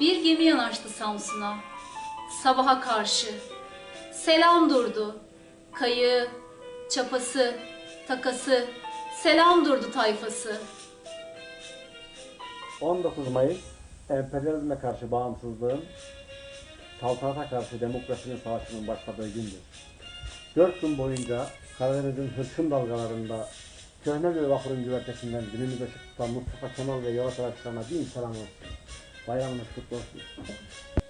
Bir gemi yanaştı Samsun'a. Sabaha karşı. Selam durdu. Kayığı, çapası, takası. Selam durdu tayfası. 19 Mayıs emperyalizme karşı bağımsızlığın, saltanata karşı demokrasinin savaşının başladığı gündür. Dört gün boyunca Karadeniz'in hırçın dalgalarında köhne bir vapurun güvertesinden günümüzde ışık tutan Mustafa Kemal ve yol arkadaşlarına bin selam olsun. Bayramınız kutlu olsun.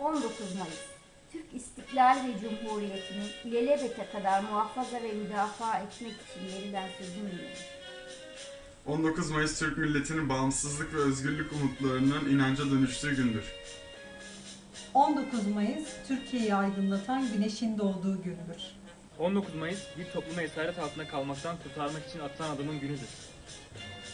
19 Mayıs Türk İstiklal ve Cumhuriyeti'ni ilelebete kadar muhafaza ve müdafaa etmek için verilen sözün günüdür. 19 Mayıs Türk milletinin bağımsızlık ve özgürlük umutlarının inanca dönüştüğü gündür. 19 Mayıs Türkiye'yi aydınlatan güneşin doğduğu gündür. 19 Mayıs bir toplumu esaret altında kalmaktan kurtarmak için atılan adımın günüdür.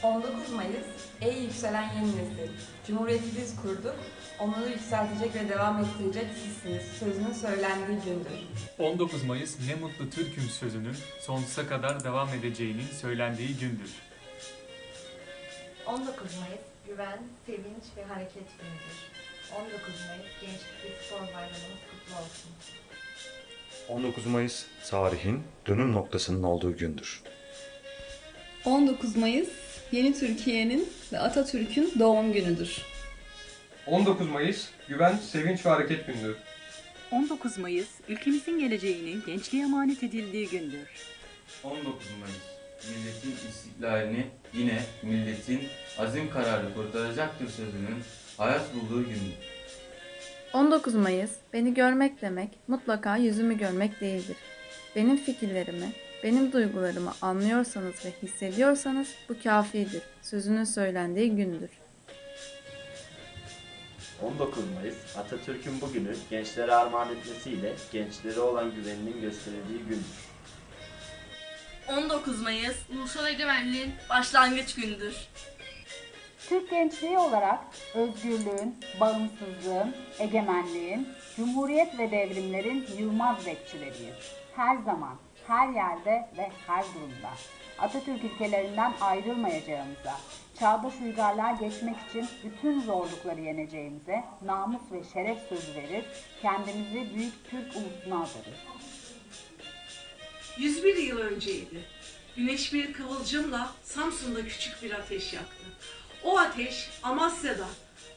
19 Mayıs, ey yükselen yeni nesil. Cumhuriyeti biz kurduk, onları yükseltecek ve devam ettirecek sizsiniz. Sözünün söylendiği gündür. 19 Mayıs ne mutlu Türk'üm sözünün sonsuza kadar devam edeceğinin söylendiği gündür. 19 Mayıs güven, sevinç ve hareket günüdür. 19 Mayıs Gençlik ve Spor Bayramımız kutlu olsun. 19 Mayıs tarihin dönüm noktasının olduğu gündür. 19 Mayıs yeni Türkiye'nin ve Atatürk'ün doğum günüdür. 19 Mayıs güven, sevinç ve hareket gündür. 19 Mayıs ülkemizin geleceğinin gençliğe emanet edildiği gündür. 19 Mayıs milletin istiklalini yine milletin azim kararı kurtaracaktır sözünün hayat bulduğu gündür. 19 Mayıs beni görmek demek mutlaka yüzümü görmek değildir. Benim fikirlerimi, benim duygularımı anlıyorsanız ve hissediyorsanız bu kafidir. Sözünün söylendiği gündür. 19 Mayıs Atatürk'ün bugünü gençlere armağan etmesiyle gençlere olan güveninin gösterildiği gündür. 19 Mayıs Ulusal Egemenliğin başlangıç gündür. Türk gençliği olarak özgürlüğün, bağımsızlığın, egemenliğin, cumhuriyet ve devrimlerin yılmaz bekçileriyiz. Her zaman, her yerde ve her durumda. Atatürk ilkelerinden ayrılmayacağımıza, çağdaş uygarlığa geçmek için bütün zorlukları yeneceğimize namus ve şeref sözü verir, kendimizi büyük Türk ulusuna adarız. 101 yıl önceydi. Güneş bir kıvılcımla Samsun'da küçük bir ateş yaktı. O ateş Amasya'da,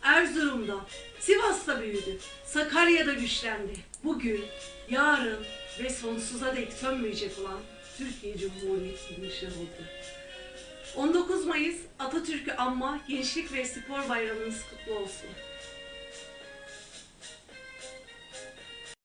Erzurum'da, Sivas'ta büyüdü. Sakarya'da güçlendi. Bugün, yarın ve sonsuza dek sönmeyecek olan Türkiye Cumhuriyeti'nin oldu. 19 Mayıs Atatürk'ü anma Gençlik ve Spor Bayramınız kutlu olsun.